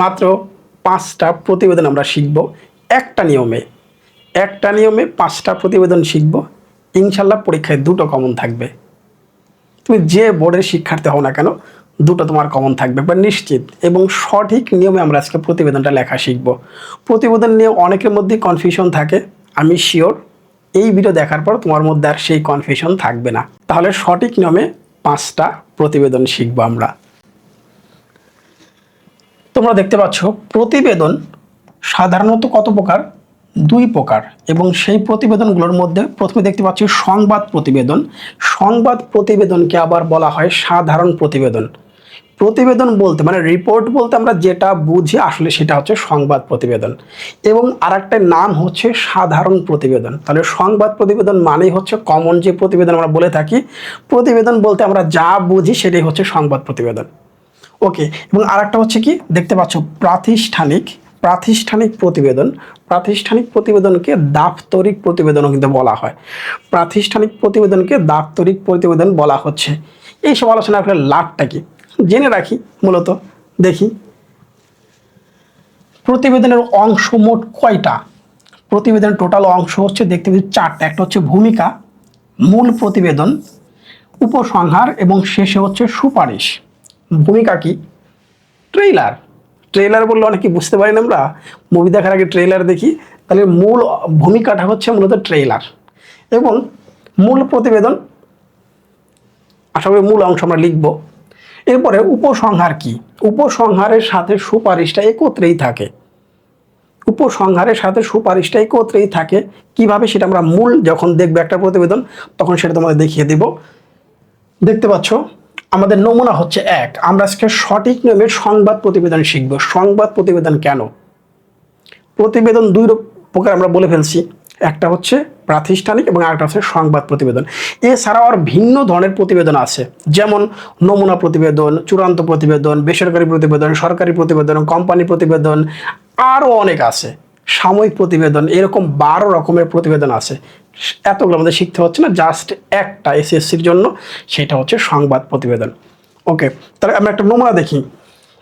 মাত্র পাঁচটা প্রতিবেদন আমরা শিখব, একটা নিয়মে। একটা নিয়মে পাঁচটা প্রতিবেদন শিখব, ইনশাল্লাহ পরীক্ষায় দুটো কমন থাকবে। তুমি যে বোর্ডের শিক্ষার্থী হও না কেন, দুটো তোমার কমন থাকবে। বা নিশ্চিত এবং সঠিক নিয়মে আমরা আজকে প্রতিবেদনটা লেখা শিখব। প্রতিবেদন নিয়ে অনেকের মধ্যে কনফিউশন থাকে, আমি শিওর এই ভিডিও দেখার পর তোমার মধ্যে আর সেই কনফিউশন থাকবে না। তাহলে সঠিক নিয়মে পাঁচটা প্রতিবেদন শিখব আমরা। তোমরা দেখতে পাচ্ছ, প্রতিবেদন সাধারণত কত প্রকার? দুই প্রকার। এবং সেই প্রতিবেদনগুলোর মধ্যে প্রথমে দেখতে পাচ্ছি সংবাদ প্রতিবেদন। সংবাদ প্রতিবেদনকে আবার বলা হয় সাধারণ প্রতিবেদন। প্রতিবেদন বলতে মানে রিপোর্ট বলতে আমরা যেটা বুঝি আসলে সেটা হচ্ছে সংবাদ প্রতিবেদন। এবং আরেকটা নাম হচ্ছে সাধারণ প্রতিবেদন। তাহলে সংবাদ প্রতিবেদন মানেই হচ্ছে কমন যে প্রতিবেদন আমরা বলে থাকি, প্রতিবেদন বলতে আমরা যা বুঝি সেটাই হচ্ছে সংবাদ প্রতিবেদন। ওকে এবং আরেকটা হচ্ছে কি? দেখতে পাচ্ছ প্রাতিষ্ঠানিক প্রাতিষ্ঠানিক প্রতিবেদন। প্রাতিষ্ঠানিক প্রতিবেদনকে দাপ্তরিক প্রতিবেদনও কিন্তু বলা হয়। প্রাতিষ্ঠানিক প্রতিবেদনকে দাপ্তরিক প্রতিবেদন বলা হচ্ছে। এই সব আলোচনা করে লাভটা কি? জেনে রাখি, মূলত দেখি। প্রতিবেদনের অংশ মোট কয়টা? প্রতিবেদনের টোটাল অংশ হচ্ছে, দেখতে পাচ্ছি চারটা। একটা হচ্ছে ভূমিকা, মূল প্রতিবেদন, উপসংহার এবং শেষে হচ্ছে সুপারিশ। ভূমিকা কি? ট্রেইলার ট্রেইলার বললে অনেকে বুঝতে পারি না আমরা। মুভি দেখার আগে ট্রেইলার দেখি। তাহলে মূল ভূমিকাটা হচ্ছে মূলত ট্রেইলার এবং মূল প্রতিবেদন করি মূল অংশ আমরা লিখব। এরপরে উপসংহার কি? উপসংহারের সাথে সুপারিশটা একত্রেই থাকে। উপসংহারের সাথে সুপারিশটা একত্রেই থাকে। কীভাবে সেটা আমরা মূল যখন দেখব একটা প্রতিবেদন, তখন সেটা তোমাদের দেখিয়ে দেব। দেখতে পাচ্ছ? আমাদের নমুনা হচ্ছে এক। আমরা আজকে সঠিক নিয়মের সংবাদ প্রতিবেদন শিখব। সংবাদ প্রতিবেদন কেন? প্রতিবেদন দুই প্রকার আমরা বলে ফেলছি। একটা হচ্ছে প্রাতিষ্ঠানিক এবং আরেকটা হচ্ছে সংবাদ প্রতিবেদন। এছাড়াও আর ভিন্ন ধরনের প্রতিবেদন আছে। যেমন নমুনা প্রতিবেদন, চূড়ান্ত প্রতিবেদন, বেসরকারি প্রতিবেদন, সরকারি প্রতিবেদন, কোম্পানি প্রতিবেদন, আরও অনেক আছে। সাময়িক প্রতিবেদন, এরকম বারো রকমের প্রতিবেদন আছে। এতগুলো আমাদের শিখতে হচ্ছে না জাস্ট একটা এসএসসির জন্য সেটা হচ্ছে সংবাদ প্রতিবেদন। ওকে তাহলে আমরা একটা নমুনা দেখি।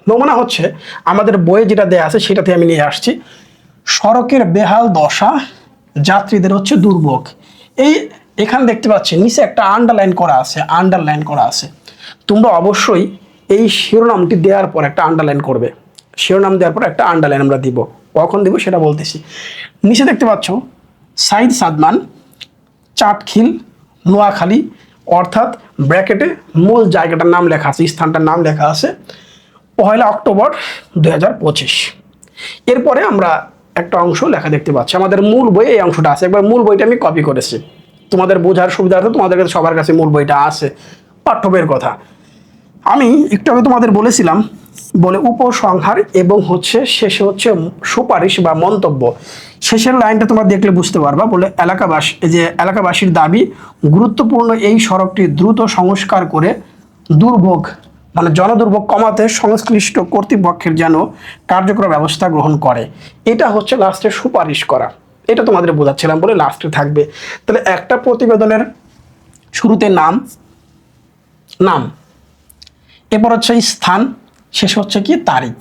নমুনা হচ্ছে আমাদের বইয়ে যেটা দেয়া আছে সেটাতে আমি নিয়ে আসছি। সড়কের বেহাল দশা, যাত্রীদের হচ্ছে দুর্ভোগ। এই এখানে দেখতে পাচ্ছি, নিচে একটা আন্ডারলাইন করা আছে আন্ডারলাইন করা আছে। তোমরা অবশ্যই এই শিরোনামটি দেওয়ার পর একটা আন্ডারলাইন করবে। শিরোনাম দেওয়ার পর একটা আন্ডারলাইন আমরা দিব। কখন দিব সেটা বলতেছি। নিচে দেখতে পাচ্ছ, সাইদ সাদমান চাটখিল নোয়াখালী, অর্থাৎ ব্র্যাকেটে মূল জায়গাটার নাম লেখা আছে, স্থানটার নাম লেখা আছে পয়লা অক্টোবর দুই হাজার পঁচিশ। এরপরে আমরা একটা অংশ লেখা দেখতে পাচ্ছি। আমাদের মূল বই এই অংশটা আছে। একবার মূল বইটা আমি কপি করেছি। তোমাদের বোঝার সুবিধার্থে তোমাদের কাছে সবার কাছে মূল বইটা আছে। পাঠ্য বইয়ের কথা। আমি একটু আগে তোমাদের বলেছিলাম, বলে উপসংহার এবং হচ্ছে শেষে হচ্ছে সুপারিশ বা মন্তব্য। শেষের লাইনটা তোমরা দেখলে বুঝতে পারবা। বলে এলাকাবাসী, এই যে এলাকাবাসীর দাবি, গুরুত্বপূর্ণ এই সড়কটি দ্রুত সংস্কার করে দুর্ভোগ মানে জনদুর্ভোগ কমাতে সংশ্লিষ্ট কর্তৃপক্ষের যেন কার্যকর ব্যবস্থা গ্রহণ করে। এটা হচ্ছে লাস্টে সুপারিশ করা। এটা তোমাদের বোঝাচ্ছিলাম বলে লাস্টে থাকবে। তাহলে একটা প্রতিবেদনের শুরুতে নাম নাম। এরপর হচ্ছে স্থান, শেষ হচ্ছে কি তারিখ।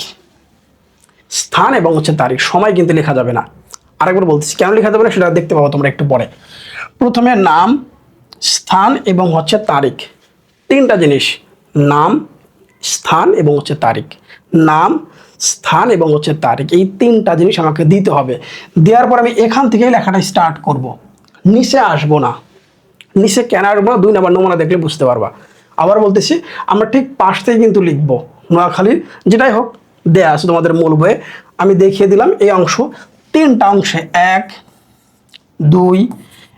স্থান এবং হচ্ছে তারিখ, সময় কিন্তু লেখা যাবে না। আরেকবার বলতেছি, কেন লেখা যাবে না সেটা দেখতে পাবো তোমরা একটু পরে। প্রথমে নাম, স্থান এবং হচ্ছে তারিখ। তিনটা জিনিস, নাম, স্থান এবং হচ্ছে তারিখ। নাম, স্থান এবং হচ্ছে তারিখ, এই তিনটা জিনিস আমাকে দিতে হবে। দেওয়ার পর আমি এখান থেকেই লেখাটা স্টার্ট করব। নিচে আসব না। নিচে কেন আসব না? দুই নাম্বার নমুনা দেখলে বুঝতে পারবা। আবার বলতেছি, আমরা ঠিক পাশ থেকে কিন্তু লিখব। নোয়াখালীর, যেটাই হোক, দেয়া আছে তোমাদের মূল বইয়ে। আমি দেখিয়ে দিলাম এই অংশ। তিনটা অংশে এক, দুই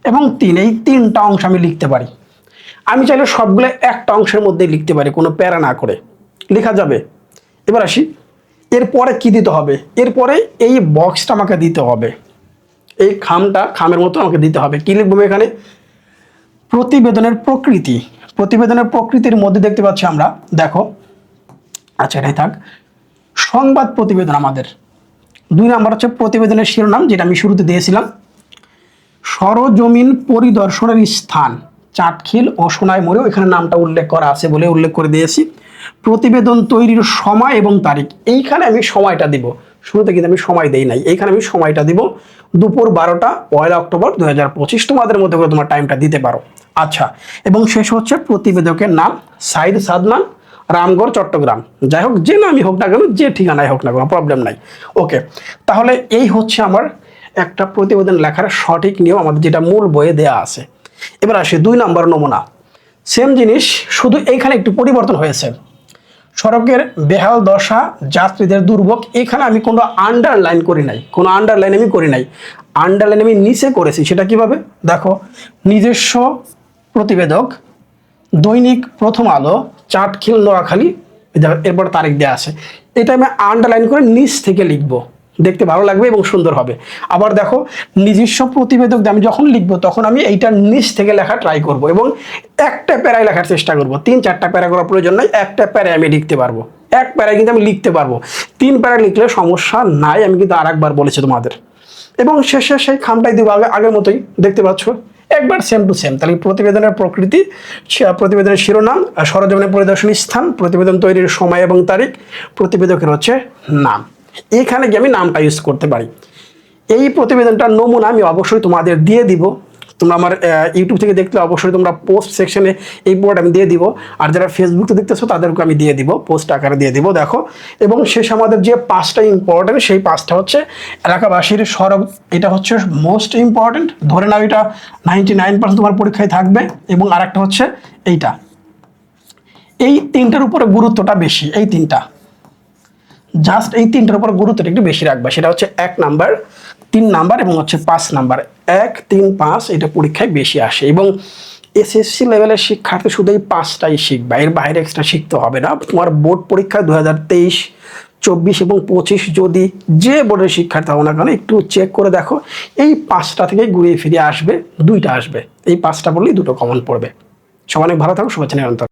এবং তিন। এই তিনটা অংশ আমি লিখতে পারি। আমি চাইলে সবগুলো একটা অংশের মধ্যে লিখতে পারি, কোনো প্যারা না করে। লেখা যাবে। এবার আসি। এরপরে কি দিতে হবে? এরপরে এই বক্সটা আমাকে দিতে হবে। এই খামটা খামের মতো আমাকে দিতে হবে। কি লিখব এখানে? প্রতিবেদনের প্রকৃতি। প্রতিবেদনের প্রকৃতির মধ্যে দেখতে পাচ্ছি আমরা। দেখো। আচ্ছা এটাই থাক। সংবাদ প্রতিবেদন আমাদের। দুই নাম্বার হচ্ছে প্রতিবেদনের শিরোনাম, যেটা আমি শুরুতে দিয়েছিলাম। সরজমিন পরিদর্শনের স্থান, চাটখিল ও সোনাই মোড়েও এখানে নামটা উল্লেখ করা আছে বলে উল্লেখ করে দিয়েছি। প্রতিবেদন তৈরির সময় এবং তারিখ, এইখানে আমি সময়টা দিব। শুরুতে কিন্তু আমি সময় দেই নাই, এইখানে আমি সময়টা দিব। দুপুর বারোটা, পয়লা অক্টোবর দু হাজার পঁচিশ, তোমাদের মধ্যে করে তোমার টাইমটা দিতে পারো। আচ্ছা এবং শেষ হচ্ছে প্রতিবেদকের নাম, সাইদ সাদমান রামগড়, চট্টগ্রাম। যাই হোক, যে নামই হোক না কেন, যে ঠিকানায় হোক না কোনো প্রবলেম নাই। ওকে তাহলে এই হচ্ছে আমার একটা প্রতিবেদন লেখার সঠিক নিয়ম, আমাদের যেটা মূল বইয়ে দেয়া আছে। এবার আসি দুই নম্বর নমুনা। সেম জিনিস, শুধু এইখানে একটু পরিবর্তন হয়েছে। সড়কের বেহাল দশা, যাত্রীদের দুর্ভোগ, এখানে আমি কোনো আন্ডারলাইন করি নাই, কোনো আন্ডারলাইন আমি করি নাই। আন্ডারলাইন আমি নিচে করেছি, সেটা কীভাবে? দেখো, নিজস্ব প্রতিবেদক, দৈনিক প্রথম আলো চাটখিল নোয়াখালী এরপর তারিখ দেওয়া আছে। এটা আমি আন্ডারলাইন করে নিচ থেকে লিখব। দেখতে ভালো লাগবে এবং সুন্দর হবে। আবার দেখো, নিজস্ব প্রতিবেদক আমি যখন লিখব, তখন আমি এইটার নিচ থেকে লেখা ট্রাই করব এবং একটা প্যারায় লেখার চেষ্টা করব। তিন, চারটা প্যারা করার প্রয়োজন নয় একটা প্যারায় আমি লিখতে পারব। এক প্যারায় কিন্তু আমি লিখতে পারব। তিন প্যারা লিখলে সমস্যা নাই, আমি কিন্তু আর একবার বলেছি তোমাদের। এবং শেষে সেই খামটাই দিব আগে আগের মতোই। দেখতে পাচ্ছ? একবার সেম টু সেম তাহলে প্রতিবেদনের প্রকৃতি প্রতিবেদনের শিরোনাম সরজমিনের পরিদর্শনী স্থান, প্রতিবেদন তৈরির সময় এবং তারিখ, প্রতিবেদকের হচ্ছে নাম। এখানে গিয়ে আমি নামটা ইউজ করতে পারি। এই প্রতিবেদনটার নমুনা আমি অবশ্যই তোমাদের দিয়ে দিব। তোমরা আমার ইউটিউব থেকে দেখলে অবশ্যই তোমরা পোস্ট সেকশনে এই বোর্ড আমি দিয়ে দিব। আর যারা ফেসবুকে দেখতেছো তাদেরকে আমি দিয়ে দিব পোস্ট আকারে দিয়ে দিব, দেখো। এবং শেষ আমাদের যে পাঁচটা ইম্পর্টেন্ট সেই পাঁচটা হচ্ছে এলাকাবাসীর সড়ক এটা হচ্ছে মোস্ট ইম্পর্টেন্ট ধরে নাও এটা নাইনটি নাইন পার্সেন্ট তোমার পরীক্ষায় থাকবে এবং আরেকটা হচ্ছে এইটা। এই তিনটার উপরে গুরুত্বটা বেশি, এই তিনটা। জাস্ট এই তিনটার উপর গুরুত্বটা একটু বেশি রাখবা, সেটা হচ্ছে এক নাম্বার। তিন নাম্বার এবং হচ্ছে পাঁচ নাম্বার। এক, তিন, পাঁচ, এটা পরীক্ষায় বেশি আসে এবং এসএসসি লেভেলের শিক্ষার্থী শুধু এই পাঁচটাই শিখবা, এর বাইরে এক্সট্রা শিখতে হবে না। তোমার বোর্ড পরীক্ষা দু হাজার তেইশ, চব্বিশ এবং পঁচিশ যদি যে বোর্ডের শিক্ষার্থী হও না কেন, একটু চেক করে দেখো, এই পাঁচটা থেকে ঘুরিয়ে ফিরে আসবে, দুইটা আসবে। এই পাঁচটা বললেই দুটো কমন পড়বে। সব অনেক ভালো থাকো শুভেচ্ছা নিরন্তর